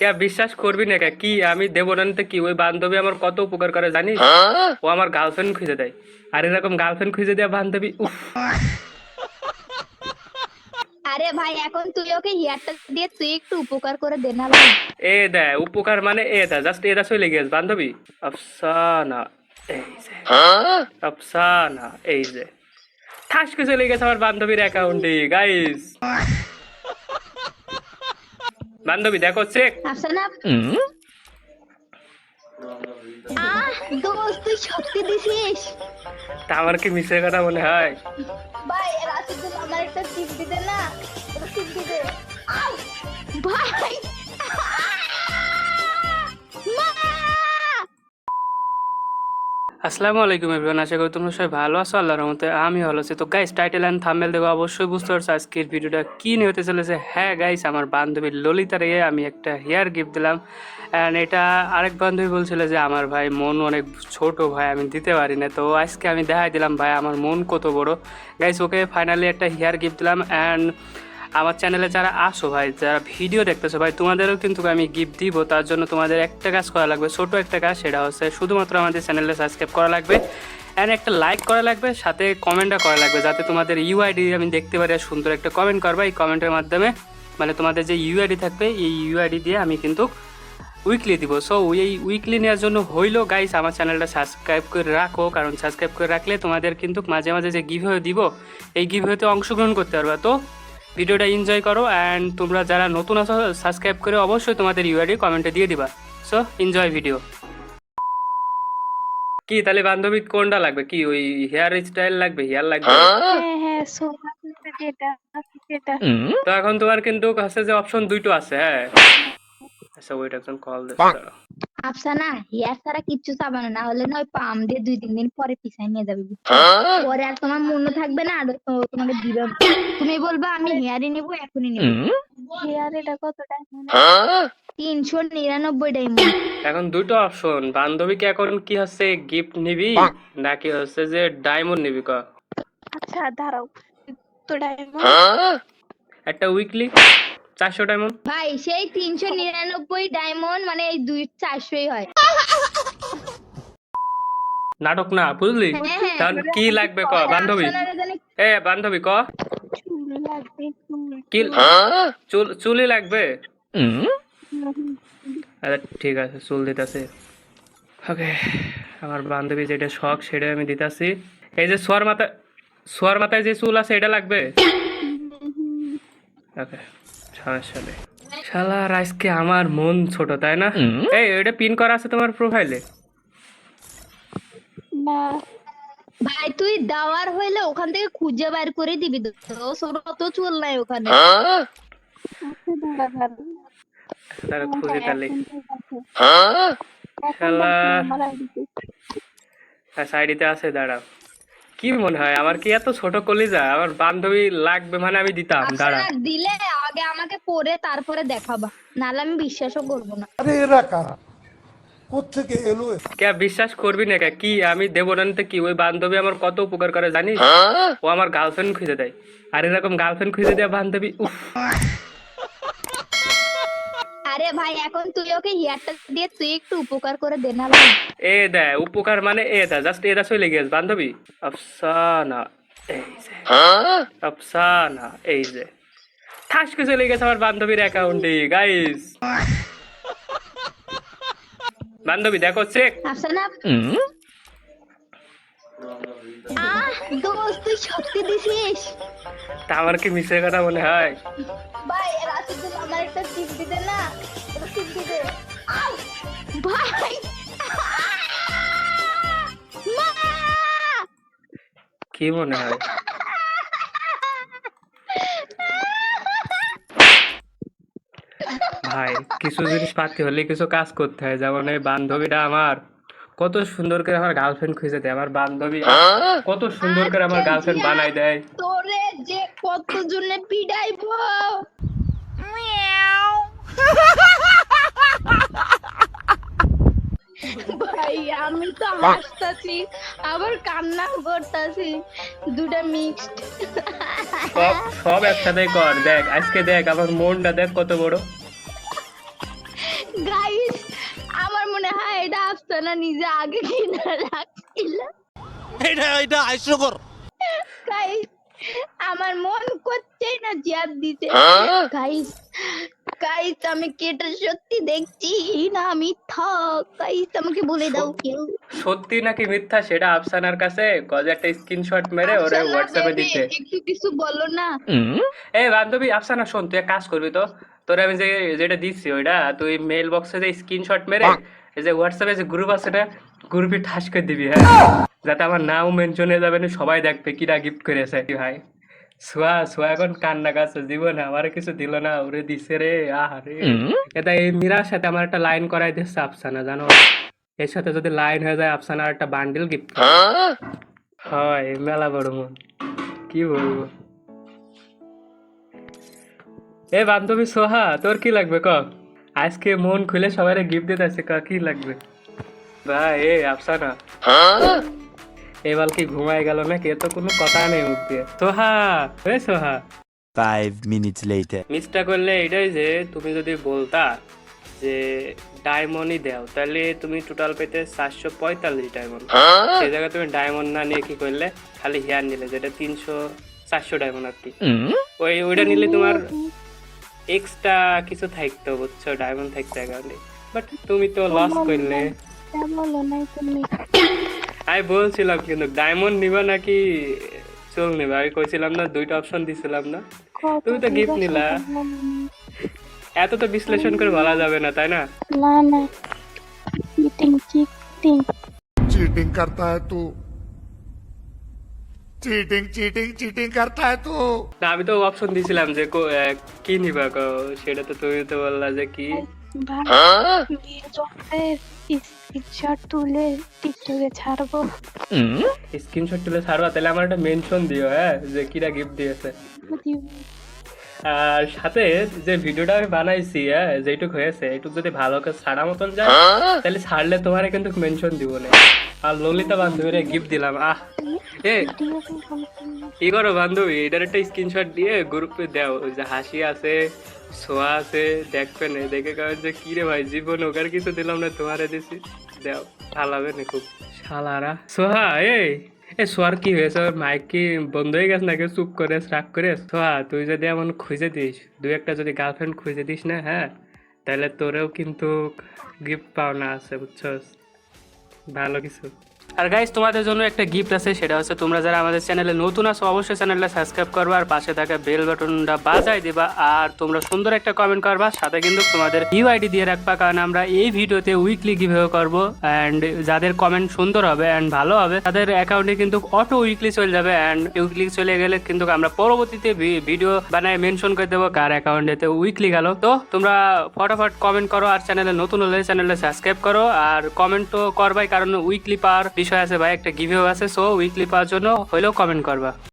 কে বিশ্বাস করবি না কে? কি আমি দেবো না কি? ওই বান্ধবী আমার কত উপকার করে জানিস? ও আমার গার্লফ্রেন্ড খুঁজে দেয়। আর এরকম গার্লফ্রেন্ড খুঁজে দেওয়া বান্ধবী উফ। আরে ভাই এখন তুই ওকে হেয়ারটা দিয়ে তুই একটু উপকার করে দে না ভাই। এ দেয় উপকার মানে এ দেয় জাস্ট এরা চলে গেছে বান্ধবী। আফসানা এই যে। আফসানা এই যে। ঠাসকে চলে গেছে আমার বান্ধবীর অ্যাকাউন্টে গাইস বান্ধবী দেখো চেক। আফসানা। আহ দোস্ত তুই সত্যি দিছিস? তা আমার কি মিশে কথা মনে হয়? আসসালামু আলাইকুম এভরিওয়ান, আশা করি তোমরা সবাই ভালো আছো, আল্লাহর রহমতে আমি ভালো আছি। তো গাইস টাইটেল অ্যান্ড থাম্বনেল দেখো, অবশ্যই বুঝতে পারছ আজকের ভিডিওটা কি নিয়ে হতে চলেছে। হ্যাঁ গাইস আমার বান্ধবী ললিতার ইয়ে আমি একটা হেয়ার গিফট দিলাম। অ্যান্ড এটা আরেক বান্ধবী বলছিল যে, আমার ভাই মন অনেক ছোট ভাই, আমি দিতে পারি না। তো আজকে আমি দেখাই দিলাম, ভাই, আমার মন কত বড়। গাইস ওকে ফাইনালি একটা হেয়ার গিফট দিলাম। অ্যান্ড আমার চ্যানেলে যারা আসো ভাই, যারা ভিডিও দেখতেছো ভাই, তোমাদেরও কিন্তু আমি গিফট দিব। তার জন্য তোমাদের একটা কাজ করা লাগবে, ছোট একটা কাজ, সেটা হচ্ছে শুধুমাত্র আমাদের চ্যানেলে সাবস্ক্রাইব করা লাগবে। অ্যান্ড একটা লাইক করা লাগবে, সাথে কমেন্টটা করা লাগবে, যাতে তোমাদের ইউআইডি আমি দেখতে পারি আর সুন্দর একটা কমেন্ট করবা। এই কমেন্টের মাধ্যমে মানে তোমাদের যে ইউআইডি থাকবে, এই ইউআইডি দিয়ে আমি কিন্তু উইকলি দিব। সো এই উইকলি নেওয়ার জন্য হইল গাইস আমার চ্যানেলটা সাবস্ক্রাইব করে রাখো। কারণ সাবস্ক্রাইব করে রাখলে তোমাদের কিন্তু মাঝে মাঝে যে গিভ দিব, এই গিভ হতে অংশগ্রহণ করতে পারবে। তো ভিডিওটা এনজয় করো অ্যান্ড তোমরা যারা নতুন আছো সাবস্ক্রাইব করে অবশ্যই তোমাদের ইউআইডি কমেন্টে দিয়ে দিবা। সো এনজয় ভিডিও কি তাহলে বান্ধবী কোনটা লাগবে? কি ওই হেয়ার স্টাইল লাগবে হেয়ার লাগবে? হ্যাঁ? হ্যাঁ যেটা তো এখন তোমার কিন্তু কাছে যে অপশন দুইটো আছে হ্যাঁ। আচ্ছা ওইটা একজন কল দিচ্ছে। আফসানা হেয়ার ছাড়া কিচ্ছু চাবে না না হলে নয় পাম দিয়ে দুই তিন দিন পরে পিছাই নিয়ে যাবে পরে আর তোমার মনে থাকবে না আর তোমাকে দিবে তুমি বলবে আমি হেয়ারই নিবো এখনই নিবো। হেয়ার এটা কত টাকা তিনশো নিরানব্বই ডায়মন্ড এখন দুটো অপশন বান্ধবী কি এখন কি হচ্ছে গিফট নিবি নাকি হচ্ছে যে ডায়মন্ড নিবি ক? আচ্ছা দাঁড়াও তো ডায়মন্ড একটা উইকলি চারশো ডায়মন্ড ভাই সেই তিনশো নিরানব্বই ডায়মন্ড মানে এই দুই চারশোই হয়। নাটক না বুঝলি? হ্যাঁ, হ্যাঁ। কি লাগবে ক? বান্ধবী? এ বান্ধবী ক? লাগবে কি চুল চুলি লাগবে? আচ্ছা ঠিক আছে চুল দিতেছে। ওকে আমার বান্ধবী যেটা শখ সেটা আমি দিতেছি। এই যে সোয়ার মাথা সোয়ার মাথায় যে চুল আছে এটা লাগবে? ওকে। শালার আজকে আমার মন ছোট তাই না? এই এটা পিন করা আছে তোমার প্রোফাইলে ভাই তুই দাওয়ার হইলে ওখান থেকে খুঁজে বাইর করে দিবি তো। চুল নাই ওখানে। তারা খুঁজে তাহলে। শালা। সাইডিতে আছে দাঁড়াও কি মনে হয় আমার কি এত ছোট কলিজা? আমার বান্ধবী লাগবে মানে আমি দিতাম দাঁড়া। দিলে আগে আমাকে পরে তারপরে দেখাবা। নাহলে আমি বিশ্বাসও করব না। আরে এরা কারা? কোথেকে এলো কে বিশ্বাস করবি না কে? কি? আমি দেবো না কি? ওই বান্ধবী আমার কত উপকার করে জানিস? ও আমার গার্লফ্রেন্ড খুঁজে দেয়। আর এরকম গার্লফ্রেন্ড খুঁজে দেওয়া বান্ধবী উফ। আরে ভাই এখন তুই ওকে হেয়ারটা দিয়ে তুই একটু উপকার করে দে না ভাই। এ দেয় উপকার মানে এ দেয় জাস্ট এরা চলে গেছে বান্ধবী। আফসানা এই যে। আফসানা এই যে। ঠাসকে চলে গেছে আমার বান্ধবীর অ্যাকাউন্টে গাইস বান্ধবী দেখো চেক আমার কি মিশের কথা মনে হয়? ভাই আমার একটা টিপ দিতে না টিপ দিতে। ভাই। কি মনে হয়? ভাই কিছু জিনিস পাতি হলে কিছু কাজ করতে হয়। যেমন এই বান্ধবীটা আমার কত সুন্দর করে আমার গার্লফ্রেন্ড খুঁজে দেয়। আমার বান্ধবী কত সুন্দর করে আমার গার্লফ্রেন্ড বানাই দেয়। তোরে যে কত জনে পিডাইবো ভাই আমি তো হাসতাছি আবার কান্নাও করতাছি। দুটা মিক্সড সব সব একসাথে কর দেখ আজকে দেখ আমার মনটা দেখ কত বড়। গাইস আমার মনে হয় এটা আফসানা নিজে আগে কিনে রাখছিল। এটা এটা হাস্যকর। গাইস আমার মন করছেই না জিয়াদ দিতে। গাইস গাইস আমি সত্যি দেখছি? না মিথ্যা। গাইস আমাকে বলে দাও কেউ। সত্যি নাকি মিথ্যা? সেটা আফসানার কাছে গজ একটা স্ক্রিনশট মেরে ওরে হোয়াটসঅ্যাপে দিতে একটু কিছু বলো না। এই বান্ধবী আফসানা শোন তুই এক কাজ করবি তো। তোর আমি যে যেটা দিচ্ছি ওইটা তুই মেল বক্সে যে স্ক্রিনশট মেরে এই যে হোয়াটসঅ্যাপে যে গ্রুপ আছে না গ্রুপে ঠাস করে দিবি হ্যাঁ? যাতে আমার নাম মেনশন হয়ে যাবে না সবাই দেখবে কিরা গিফট করেছে ভাই? সোয়া সোয়া এখন কান্না কাছে জীবন। আমার কিছু দিল না ওরে দিছে রে আহারে। এটা এই মীরার সাথে আমার একটা লাইন করাই দিচ্ছে আফসানা জানো? এর সাথে যদি লাইন হয়ে যায় আফসানার একটা বান্ডিল গিফট হয়? মেলা বড় মন। কি বলব? এ বান্ধবী সোহা তোর কি লাগবে ক? আজকে মন খুলে সবাই গিফট দিতে আছে ক কি লাগবে? ভাই এ আফসানা। এবার কি ঘুমায় গেল নাকি? এ তো কোনো কথা নেই মুখ দিয়ে। সোহা এ সোহা। Five minutes later. মিসটা করলে এটাই যে তুমি যদি বলতা যে ডায়মন্ডই দাও তাহলে তুমি টোটাল পেতে চারশো পঁয়তাল্লিশ ডায়মন্ড সেই জায়গায় তুমি ডায়মন্ড না নিয়ে কি করলে? খালি হেয়ার নিলে যেটা তিনশো চারশো ডায়মন্ড আর কি। ওই ওইটা নিলে তোমার এক্সট্রা কিছু থাকতো বুঝছ? ডায়মন্ড থাকতো অ্যাকাউন্টে বাট তুমি তো লস করলে। বলো নাই তুমি। আমি বলছিলাম কিন্তু ডায়মন্ড নিবা নাকি চুল নিবা? আমি কইছিলাম না দুইটা অপশন দিছিলাম না। তুমি তো গিফট নিলা। এত তো বিশ্লেষণ করে বলা যাবে না তাই না? না না। চিটিং চিটিং চিটিং করতা হ্যায় তু। চিটিং চিটিং চিটিং করতা হ্যায় তু। না আমি তো অপশন দিছিলাম যে কি নিবা সেটা তো তুমি তো বললা যে কি। ভাই স্ক্রিনশট তুলে টিকটকে ছাড়বো। স্ক্রিনশট তুলে ছাড়বা তাহলে আমার একটা মেনশন দিও হ্যাঁ যে কিরা গিফট দিয়েছে। আর সাথে যে ভিডিওটা আমি বানাইছি হ্যাঁ যেটুক হয়েছে এটুক যদি ভালো করে ছাড়া মতন যায় তাহলে ছাড়লে তোমারে কিন্তু মেনশন দিব না। আর ললিতা বান্ধবীরে গিফট দিলাম আহ। এ কি করো বান্ধবী? এটার একটা স্ক্রিনশট দিয়ে গ্রুপে দাও। যে হাসি আছে সোয়া আছে দেখবে না। দেখে কারণ যে কি রে ভাই জীবন ওকার কিছু দিলাম না তোমারে দিছি। দাও ভালো না খুব। শালারা। সোহা এই এ সোয়ার কি হয়েছে? ওর মাইক কি বন্ধ হয়ে গেছে নাকি? চুপ করে রাগ করে সোহা তুই যদি এমন খুঁজে দিস দু একটা যদি গার্লফ্রেন্ড খুঁজে দিস না হ্যাঁ? তাহলে তোরেও কিন্তু গিফট পাওনা আছে বুঝছস? ভালো কিছু। আর গাইস তোমাদের জন্য একটা গিফট আছে, সেটা হচ্ছে তোমরা যারা আমাদের চ্যানেলে নতুন আছো, অবশ্যই চ্যানেলটা সাবস্ক্রাইব করবা আর পাশে থাকা বেল বাটনটা বাজাই দিবা। আর তোমরা সুন্দর একটা কমেন্ট করবা, সাথে কিন্তু তোমাদের ইউআইডি দিয়ে রাখবা, কারণ আমরা এই ভিডিওতে উইকলি গিভেও করব। অ্যান্ড যাদের কমেন্ট সুন্দর হবে অ্যান্ড ভালো হবে, তাদের অ্যাকাউন্টে কিন্তু অটো উইকলি চলে যাবে। অ্যান্ড উইকলি চলে গেলে কিন্তু আমরা পরবর্তীতে ভিডিও বানায় মেনশন করে দেবো কার অ্যাকাউন্টেতে উইকলি গেল। তো তোমরা ফটাফট কমেন্ট করো, আর চ্যানেলে নতুন হলে চ্যানেলটা সাবস্ক্রাইব করো। আর কমেন্ট তো করবাই, কারণ উইকলি পাওয়ার বিষয় আছে ভাই একটা গিভেও আছে সো উইকলি পাওয়ার জন্য হইলেও কমেন্ট করবা।